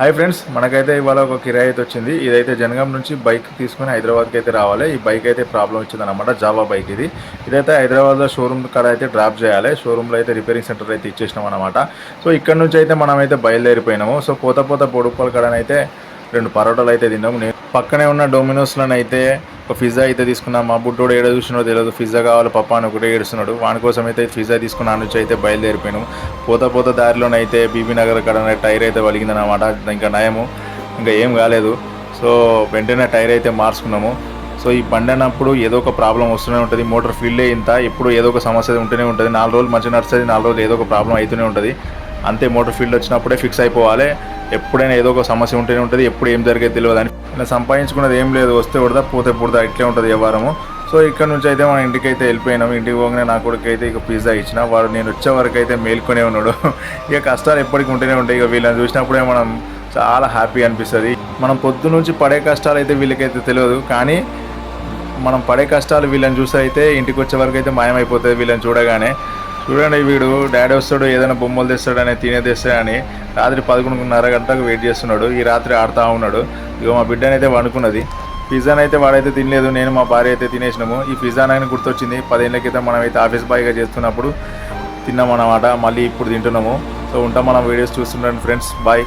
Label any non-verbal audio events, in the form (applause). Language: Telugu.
హాయ్ ఫ్రెండ్స్ మనకైతే ఇవాళ ఒక కిరాయి అయితే వచ్చింది. ఇదైతే జనగాం నుంచి బైక్ తీసుకుని హైదరాబాద్కి అయితే రావాలి. ఈ బైక్ అయితే ప్రాబ్లం వచ్చింది అనమాట జావా బైక్ ఇది. ఇదైతే హైదరాబాద్లో షోరూమ్ కాడ అయితే డ్రాప్ చేయాలి. షోరూమ్లో అయితే రిపేరింగ్ సెంటర్ అయితే ఇచ్చేసినాం అనమాట సో ఇక్కడ నుంచి అయితే మనం అయితే బయలుదేరిపోయినాము. సో పోత పోత పొడుపుల కాడనైతే రెండు పరోటాలు అయితే తిన్నాము నేను పక్కనే ఉన్న డొమినోస్లోనైతే అయితే ఒక పిజ్జా అయితే తీసుకున్నాం. మా బుడ్డోడు ఏడ చూసినాడో తెలియదు పిజ్జా కావాలి పప్ప అని ఒకటే ఏడుస్తున్నాడు. వాని కోసం అయితే పిజ్జా తీసుకున్న నుంచి అయితే బయలుదేరిపోయాను. పోత పోత దారిలోనైతే బీబీ నగర్ కడ టైర్ అయితే వలిగిందనమాట ఇంకా నయము. ఇంకా ఏం కాలేదు. సో వెంటనే టైర్ అయితే మార్చుకున్నాము. సో ఈ బండి అన్నప్పుడు ఏదో ఒక ప్రాబ్లం వస్తూనే ఉంటుంది. మోటార్ ఫీల్డే ఇంత ఎప్పుడు ఏదో ఒక సమస్య ఉంటూనే ఉంటుంది. నాలుగు రోజులు మంచిగా నడుస్తుంది నాలుగు రోజులు ఏదో ఒక ప్రాబ్లం అవుతూనే ఉంటుంది. అంతే మోటార్ ఫీల్డ్ వచ్చినప్పుడే ఫిక్స్ అయిపోవాలి. ఎప్పుడైనా ఏదో ఒక సమస్య ఉంటేనే ఉంటుంది ఎప్పుడు ఏం జరిగేది తెలియదు. అని ఇలా సంపాదించుకున్నది ఏం లేదు వస్తే ఉడదా పోతే పుడతా ఇట్లే ఉంటుంది వ్యవహారము. సో ఇక్కడ నుంచి అయితే మన ఇంటికి అయితే వెళ్ళిపోయినాం ఇంటికి పోగానే నా కొడుకు అయితే ఇక పిజ్జా ఇచ్చిన. వాడు నేను వచ్చే వరకు అయితే మేల్కొనే ఉన్నాడు. (laughs) ఇక కష్టాలు ఎప్పటికీ ఉంటూనే ఉంటాయి. ఇక వీళ్ళని చూసినప్పుడే మనం చాలా హ్యాపీ అనిపిస్తుంది. మనం పొద్దు నుంచి పడే కష్టాలు అయితే వీళ్ళకైతే తెలియదు. కానీ మనం పడే కష్టాలు వీళ్ళని చూస్తే అయితే ఇంటికి వచ్చే వరకు అయితే మాయమైపోతుంది వీళ్ళని చూడగానే. చూడండి వీడు డాడీ వస్తాడు ఏదైనా బొమ్మలు తెస్తాడని తినే తెస్తాడని రాత్రి పదకొండున్నర గంటలకు వెయిట్ చేస్తున్నాడు. ఈ రాత్రి ఆడుతూ ఉన్నాడు. ఇక మా బిడ్డనైతే వండుకున్నది. పిజ్జాని అయితే వాడైతే తినలేదు నేను మా భార్య అయితే తినేసినాము. ఈ పిజ్జా నాయన గుర్తొచ్చింది పదేళ్ళ క్రితం మనం అయితే ఆఫీస్ బాయ్గా చేస్తున్నప్పుడు తిన్నాం అన్నమాట మళ్ళీ ఇప్పుడు తింటున్నాము. సో ఉంటాం మనం వీడియోస్ చూస్తుండండి ఫ్రెండ్స్ బాయ్.